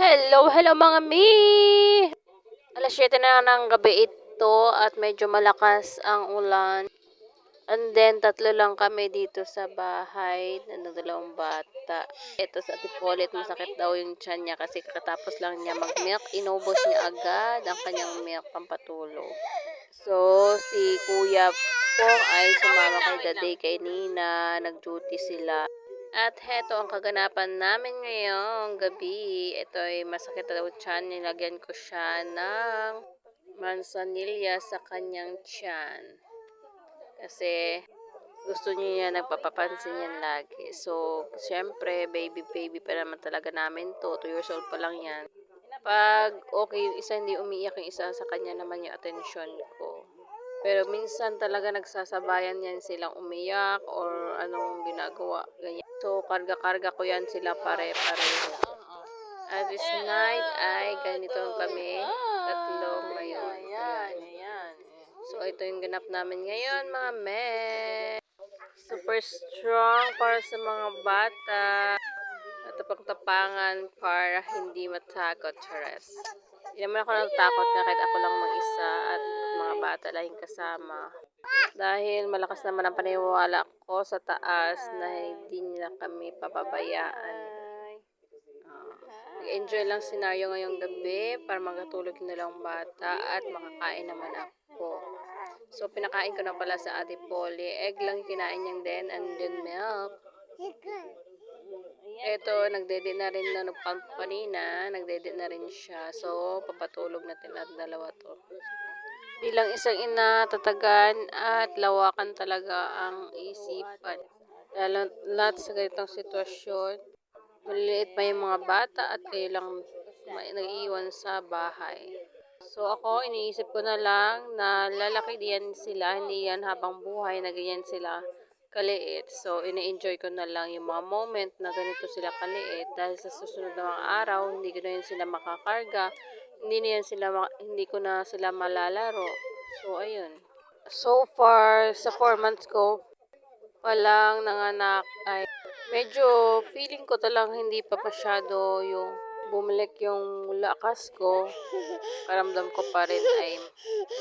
Hello, hello mga mi! Alas 7 na ng gabi ito at medyo malakas ang ulan. And then, tatlo lang kami dito sa bahay ng dalawang bata. Ito sa Tipolit, masakit daw yung tiyan niya kasi katapos lang niya mag-milk. Inubos niya agad ang kanyang milk pampatulog. So, si Kuya Pong ay sumama kay Daday kay Nina. Nag-duty sila. At heto ang kaganapan namin ngayong gabi. Ito ay masakit daw tiyan. Nilagyan ko siya ng mansanilya sa kanyang tiyan. Kasi gusto niya yan, nagpapapansin yan lagi. So, syempre, baby-baby pa naman talaga namin to. 2 years old pa lang yan. Pag okay yung isa, hindi umiiyak yung isa, sa kanya naman yung atensyon ko. Pero minsan talaga nagsasabayan yan silang umiyak or anong ginagawa. Ganyan. So, karga-karga ko yan sila pare-pareho. At this night ay ganito kami. Tatlong ngayon. Ayan. So, ito yung ganap namin ngayon, mga men. Super strong para sa mga bata. At tapang-tapangan para hindi matakot, Chares. Hindi naman ako natatakot na kahit ako lang mag-isa at mga bata lang kasama. Dahil malakas naman ang paniwala ko sa taas na hindi nila kami papabayaan. Ah, Nag-enjoy lang senaryo ngayong gabi para makatulog yung dalawang bata at makakain naman ako. So, pinakain ko na pala sa ate Polly. Egg lang kinain niyang din and then milk. Ito, nagdede na rin na kanina. Nagdede na rin siya. So, papatulog natin lahat dalawa to. Bilang isang ina, tatagan at lawakan talaga ang isipan. Lalo lahat sa ganitong sitwasyon, maliliit pa yung mga bata at kayo lang naiiwan sa bahay. So ako, iniisip ko na lang na lalaki diyan sila, hindi yan habang buhay na ganyan sila kaliit. So, ini-enjoy ko na lang yung mga moment na ganito sila kaliit dahil sa susunod na mga araw, hindi ko na yun sila makakarga, hindi na yan sila, hindi ko na sila malalaro. So, ayun. So far, sa 4 months ko, palang nanganak ay medyo feeling ko talang hindi pa masyado yung bumalik yung lakas ko. Karamdam ko pa rin ay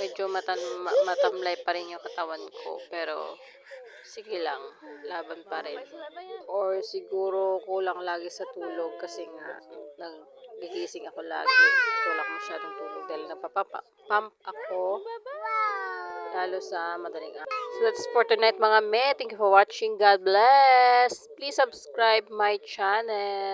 medyo matan, ma- matamlay pa rin yung katawan ko. Pero sige lang, laban pa rin. Or siguro kulang lagi sa tulog kasi nga nagigising ako lagi at wala akong masyadong tulog dahil nagpapapump ako lalo sa madaling araw. So that's for tonight mga me. Thank you for watching. God bless. Please subscribe my channel.